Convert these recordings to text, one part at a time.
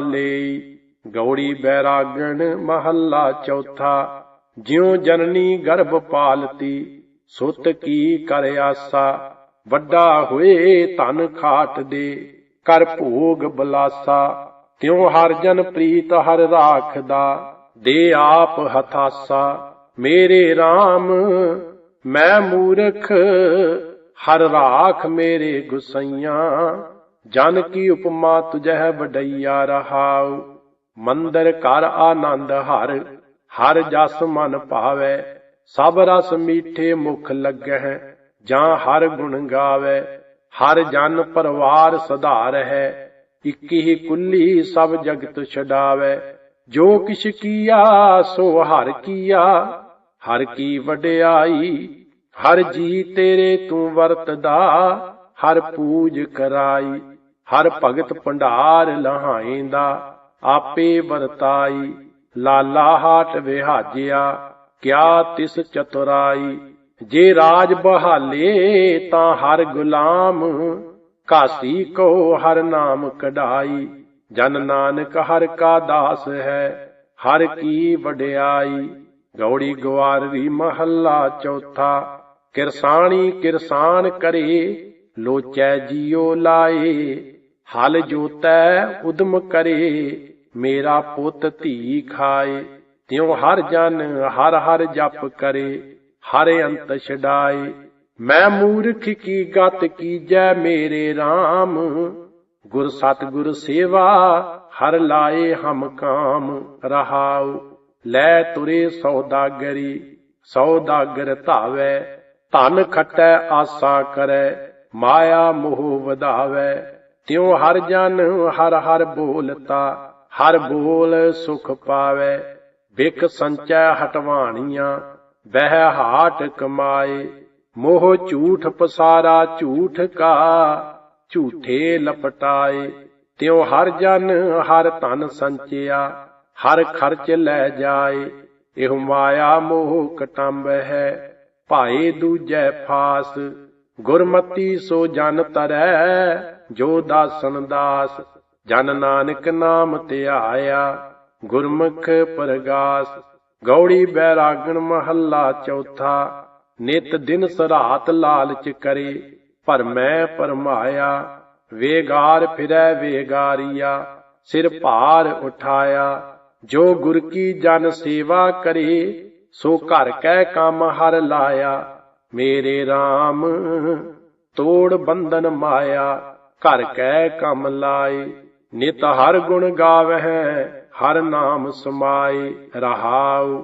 ਲਈ ਗੌੜੀ ਬੈਰਾਗਣ ਮਹੱਲਾ ਚੌਥਾ, ਜਿਉ ਜਨਨੀ ਗਰਭ ਪਾਲਤੀ ਸੁਤ ਕੀ ਕਰ ਆਸਾ, ਵੱਡਾ ਹੋਏ ਧਨ ਖਾਟ ਦੇ, ਕਰ ਭੋਗ ਬਲਾਸਾ, ਤਿਉ ਹਰ ਜਨ ਪ੍ਰੀਤ ਹਰ ਰਾਖਦਾ, ਦੇ ਆਪ ਹਥਾਸਾ ਮੇਰੇ RAM ਮੈਂ ਮੂਰਖ, ਹਰ ਰਾਖ ਮੇਰੇ ਗੁਸਈਆਂ। ਜਨ ਕੀ ਉਪਮਾ ਤੁਝੈ ਵਡਈਆ ਰਹਾਉ, ਮੰਦਰ ਕਰ ਆਨੰਦ ਹਰ ਹਰ ਜਸ ਮਨ ਭਾਵੈ, ਸਭ ਰਸ ਮੀਠੇ ਮੁਖ ਲੱਗਹਿ, ਜਾਂ ਹਰ ਗੁਣ ਗਾਵੇ, ਹਰ ਜਨ ਪਰਵਾਰ ਸਧਾਰ ਹੈ ਇੱਕੀ ਹੀ ਕੁੱਲੀ ਸਭ ਜਗਤ ਛਡਾਵੇ, ਜੋ ਕਿਛ ਕੀਆ ਸੋ ਹਰ ਕੀਆ, ਹਰ ਕੀ ਵਡਿਆਈ, ਹਰ ਜੀ ਤੇਰੇ ਤੂੰ ਵਰਤਦਾ, ਹਰ ਪੂਜ ਕਰਾਈ। ਹਰ ਭਗਤ ਭੰਡਾਰ ਲਹਾਏਂਦਾ ਆਪੇ ਵਰਤਾਈ, ਲਾਲਾ ਹਾਟ ਵਿਹਾਜਿਆ, ਕਿਆ ਤਿਸ ਚਤੁਰਾਈ, ਜੇ ਰਾਜ ਬਹਾਲੇ ਤਾਂ ਹਰ ਗੁਲਾਮ ਕਾਸੀ ਕੋ ਹਰ ਨਾਮ ਕਢਾਈ, ਜਨ ਨਾਨਕ ਹਰ ਕਾ ਦਾਸ ਹੈ, ਹਰ ਕੀ ਵਡਿਆਈ, ਗੌੜੀ ਗਵਾਰਵੀ ਮਹੱਲਾ ਚੌਥਾ, ਕਿਰਸਾਣੀ ਕਿਰਸਾਨ ਕਰੇ ਲੋਚੈ ਜੀਉ ਲਾਏ, ਹਲ ਜੋਤੈ ਉਦਮ ਕਰੇ, ਮੇਰਾ ਪੁੱਤ ਧੀ ਖਾਏ, ਤਿਉ ਹਰ ਜਨ ਹਰ ਹਰ ਜਪ ਕਰੇ, ਹਰ ਅੰਤ ਛਡਾਏ। ਮੈਂ ਮੂਰਖ ਕੀ ਗਤ ਕੀਜੈ ਮੇਰੇ RAM ਗੁਰ ਸਤਿਗੁਰ ਸੇਵਾ ਹਰ ਲਾਏ ਹਮ ਕਾਮ ਰਹਾਉ। ਲੈ ਤੁਰੇ ਸੌਦਾਗਰੀ ਸੌਦਾਗਰ ਧਾਵੈ, ਧਨ ਖਟੈ ਆਸਾ ਕਰੈ ਮਾਇਆ ਮੋਹ ਵਧਾਵੈ, ਤਿਉ ਹਰ ਜਨ ਹਰ ਹਰ ਬੋਲਤਾ, ਹਰ ਬੋਲ ਸੁਖ ਪਾਵੈ। ਬਿਕ ਸੰਚੈ ਹਟਵਾਣੀਆਂ ਬਹਿ ਹਾਟ ਕਮਾਏ। ਮੋਹ ਝੂਠ ਪਸਾਰਾ ਝੂਠ ਕਾ, ਝੂਠੇ ਲਪਟਾਏ। ਤਿਉ ਹਰ ਜਨ ਹਰ ਧਨ ਸੰਚਿਆ, ਹਰ ਖਰਚ ਲੈ ਜਾਏ। ਇਹ ਮਾਇਆ ਮੋਹ ਕਟੰਬ ਹੈ, ਭਾਏ ਦੂਜੈ ਫਾਸ। ਗੁਰਮਤੀ ਸੋ ਜਨ ਤਰੈ, ਜੋ ਦਾਸਨ ਦਾਸ, ਜਨ ਨਾਨਕ ਨਾਮ ਧਿਆਇਆ ਗੁਰਮੁਖ ਪਰਗਾਸ, ਗੌੜੀ ਬੈਰਾਗਣ ਮਹੱਲਾ ਚੌਥਾ, ਨਿਤ ਦਿਨ ਸਰਾਤ ਲਾਲਚ ਕਰੇ ਭਰਮੈ ਮੈਂ ਪਰਮਾਇਆ, ਵੇਗਾਰ ਫਿਰੈ ਵੇਗਾਰੀਆ, ਸਿਰ ਭਾਰ ਉਠਾਇਆ, ਜੋ ਗੁਰ ਕੀ ਜਨ ਸੇਵਾ ਕਰੇ, ਸੋ ਘਰ ਕੈ ਕੰਮ ਹਰ ਲਾਇਆ ਮੇਰੇ RAM ਤੋੜ ਬੰਧਨ ਮਾਇਆ, ਘਰ ਕੈ ਕਮ ਲਾਏ, ਨਿਤ ਹਰ ਗੁਣ ਗਾਵਹਿ, ਹਰ ਨਾਮ ਸਮਾਏ, ਰਹਾਉ।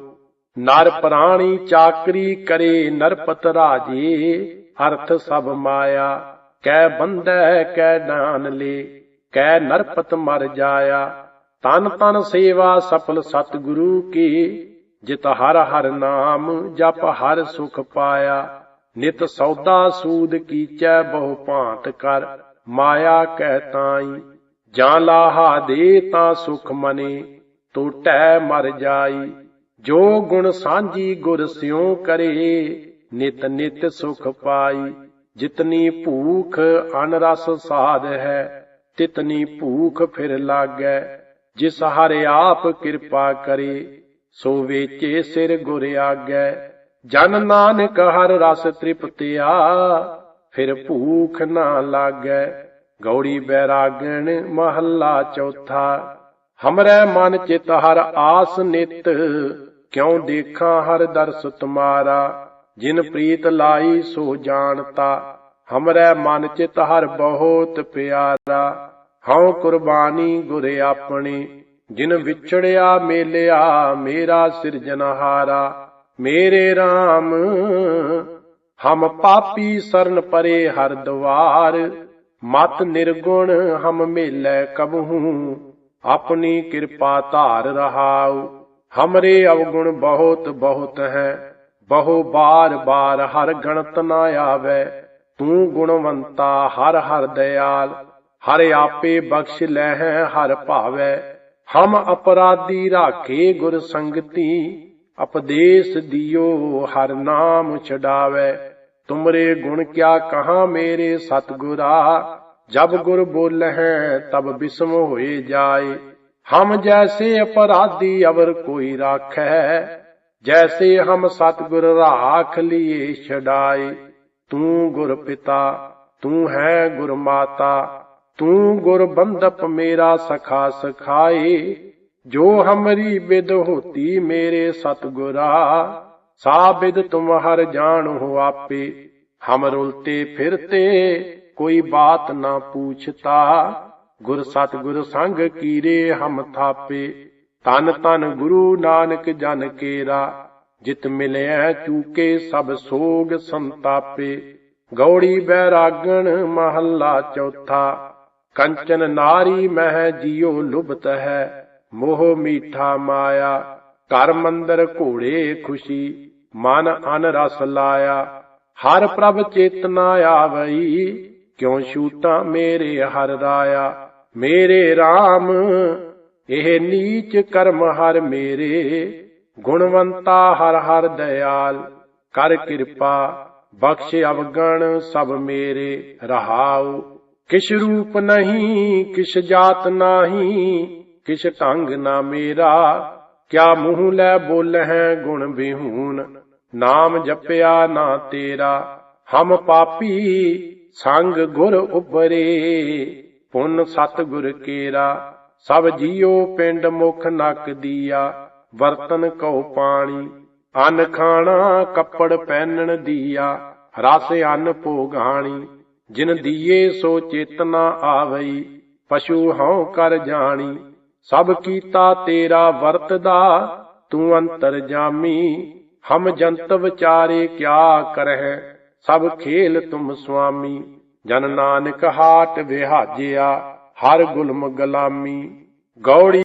ਨਰ ਪ੍ਰਾਣੀ ਚਾਕਰੀ ਕਰੇ, ਨਰਪਤ ਰਾਜੇ, ਅਰਥ ਸਭ ਮਾਇਆ। ਕੈ ਬੰਧੈ, ਕੈ ਨਾਨ ਲੇ, ਕੈ ਨਰਪਤ ਮਰ ਜਾਇਆ। ਤਨ ਤਨ ਸੇਵਾ ਸਫਲ ਸਤਿਗੁਰੂ ਕੀ, ਜਿਤ ਹਰ ਹਰ ਨਾਮ, ਜਪ ਹਰ ਸੁਖ ਪਾਇਆ। ਨਿਤ ਸੌਦਾ ਸੂਦ ਕੀਚੈ ਬਹੁ ਭਾਂਤ ਕਰ, ਮਾਇਆ ਕਹਿ ਤਾਈ, ਜਾਂ ਲਾਹਾ ਦੇ ਤਾਂ ਸੁਖ ਮਨੇ, ਟੂਟੈ ਮਰ ਜਾਈ, ਜੋ ਗੁਣ ਸਾਂਝੀ ਗੁਰ ਸਿਉ ਕਰੇ, ਨਿਤ ਨਿਤ ਸੁਖ ਪਾਈ, ਜਿਤਨੀ ਭੂਖ ਅਨਰਸ ਸਾਧ ਹੈ, ਤਿਤਨੀ ਭੂਖ ਫਿਰ ਲਾਗੈ, ਜਿਸ ਹਰ ਆਪ ਕਿਰਪਾ ਕਰੇ, ਸੋ ਵੇਚੇ ਸਿਰ ਗੁਰ ਆਗੈ ਜਨ ਨਾਨਕ ਹਰ ਰਸ ਤ੍ਰਿਪਤਿਆ, ਫਿਰ ਭੂਖ ਨਾ ਲਾਗੈ, ਗੌੜੀ ਬੈਰਾਗਣ ਮਹੱਲਾ ਚੌਥਾ। ਹਮਰੇ ਮਨ ਚਿਤ ਹਰ ਆਸ ਨਿਤ, ਕਿਉ ਦੇਖਾਂ ਹਰ ਦਰਸ ਤੁਮਾਰਾ। ਜਿਨ ਪ੍ਰੀਤ ਲਾਈ ਸੋ ਜਾਣਤਾ, ਹਮਰੇ ਮਨ ਚਿਤ ਹਰ ਬਹੁਤ ਪਿਆਰਾ। ਹਉ ਕੁਰਬਾਨੀ ਗੁਰ ਆਪਣੇ, ਜਿਨ ਵਿਛੜਿਆ ਮੇਲਿਆ, ਮੇਰਾ ਸਿਰਜਨਹਾਰਾ ਮੇਰੇ RAM ਹਮ ਪਾਪੀ ਸਰਨ ਪਰੇ ਹਰ ਦਵਾਰ, ਮਤ ਨਿਰਗੁਣ ਹਮ ਮੇਲੇ ਕਬਹੂ, ਆਪਣੀ ਕਿਰਪਾ ਧਾਰ ਰਹਾਉ। ਹਮਰੇ ਅਵਗੁਣ ਬਹੁਤ ਬਹੁਤ ਹੈ, ਬਹੁ ਬਾਰ ਬਾਰ ਹਰ ਗਣਤ ਨਾ ਆਵੇ। ਤੂੰ ਗੁਣਵੰਤਾ ਹਰ ਹਰ ਦਿਆਲ, ਹਰ ਆਪੇ ਬਖਸ਼ ਲੈ ਹਰ ਭਾਵੇ। ਹਮ ਅਪਰਾਧੀ ਰਾਖੇ ਗੁਰ ਸੰਗਤੀ ਅਪਦੇਸ ਦਿਓ, ਹਰ ਨਾਮ ਛਡਾਵੇ। ਤੁਮਰੇ ਗੁਣ ਕਿਆ ਕਹਾ ਮੇਰੇ ਸਤਗੁਰਾ। ਜਬ ਗੁਰ ਬੋਲਹਿ, ਤਬ ਬਿਸਮ ਹੋਏ ਜਾਏ। ਹਮ ਜੈਸੇ ਅਪਰਾਧੀ ਅਵਰ ਕੋਈ ਰਾਖੈ ਜੈਸੇ ਹਮ ਸਤਿਗੁਰ ਰਾਖ ਲਿਏ ਛਡਾਏ। ਤੂੰ ਗੁਰ ਪਿਤਾ, ਤੂੰ ਹੈ ਗੁਰ ਮਾਤਾ। ਤੂੰ ਗੁਰ ਬੰਦਪ ਮੇਰਾ ਸਖਾ ਸਖਾਏ। ਜੋ ਹਮਰੀ ਬਿਦ ਹੋਤੀ ਮੇਰੇ ਸਤਗੁਰਾ ਸਾਬਿਦ ਤੁਮ ਹਰ ਜਾਣੋ ਆਪੇ। ਹਮ ਰੁਲਤੇ ਫਿਰਤੇ, ਕੋਈ ਬਾਤ ਨਾ ਪੁੱਛਤਾ। ਗੁਰ ਸਤਗੁਰ ਸੰਗ ਕੀਰੇ ਹਮ ਥਾਪੇ। ਤਨ ਤਨ ਗੁਰੂ ਨਾਨਕ ਜਨ ਕੇਰਾ, ਜਿਤ ਮਿਲਿਆ ਚੂਕੇ ਸਭ ਸੋਗ ਸੰਤਾਪੇ। ਗੌੜੀ ਬੈਰਾਗਣ ਮਹੱਲਾ ਚੌਥਾ, ਕੰਚਨ ਨਾਰੀ ਮਹਿ ਜਿਉ ਲੁਭਤ ਹੈ ਮੋਹ ਮੀਠਾ ਮਾਇਆ, ਘਰ ਮੰਦਰ ਘੋੜੇ ਖੁਸ਼ੀ, ਮਨ ਅਨ ਰਸ ਲਾਇਆ, ਹਰ ਪ੍ਰਭ ਚੇਤਨਾ ਆਵਈ, ਕਿਉ ਛੂਟਾਂ ਮੇਰੇ ਹਰ ਰਾਇਆ? ਮੇਰੇ RAM ਇਹ ਨੀਚ ਕਰਮ ਹਰ ਮੇਰੇ, ਗੁਣਵੰਤਾ ਹਰ ਹਰ ਦਇਆਲ, ਕਰ ਕਿਰਪਾ, ਬਖਸ਼ ਅਵਗਣ ਸਭ ਮੇਰੇ, ਰਹਾਉ, ਕਿਛ ਰੂਪ ਨਹੀਂ, ਕਿਛ ਜਾਤ ਨਹੀਂ ਕਿਛ ਢੰਗ ਨਾ ਮੇਰਾ, ਕਿਆ ਮੂੰਹ ਲੈ ਬੋਲਹਿ ਗੁਣ ਬਿਹੂਨ ਨਾਮ ਜਪਿਆ ਨਾ ਤੇਰਾ, ਹਮ ਪਾਪੀ ਸੰਗ ਗੁਰ ਉਬਰੇ ਪੁੰਨ ਸਤ ਗੁਰ ਕੇਰਾ, ਸਭ ਜੀਓ ਪਿੰਡ ਮੁਖ ਨਕ ਦੀਆ। ਵਰਤਨ ਕਉ ਪਾਣੀ, ਅੰਨ ਖਾਣਾ ਕੱਪੜ ਪਹਿਨਣ ਦੀਆ। ਰਸ ਅੰਨ ਭੋਗਾਣੀ, ਜਿਨ ਦੀਏ ਸੋ ਚੇਤਨਾ ਆਵਈ, ਪਸ਼ੂ ਹਉ ਕਰ ਜਾਣੀ। ਸਭ ਕੀਤਾ ਤੇਰਾ ਵਰਤਦਾ, ਤੂੰ ਅੰਤਰ ਜਾਮੀ, ਹਮ ਜੰਤ ਵਿਚਾਰੇ ਕਿਆ ਕਰਹਿ, ਸਭ ਖੇਲ ਤੁਮ ਸੁਆਮੀ। ਜਨ ਨਾਨਕ ਹਾਟ ਵਿਹਾਜਿਆ, ਹਰ ਗੁਲਮ ਗਲਾਮੀ। ਗੌੜੀ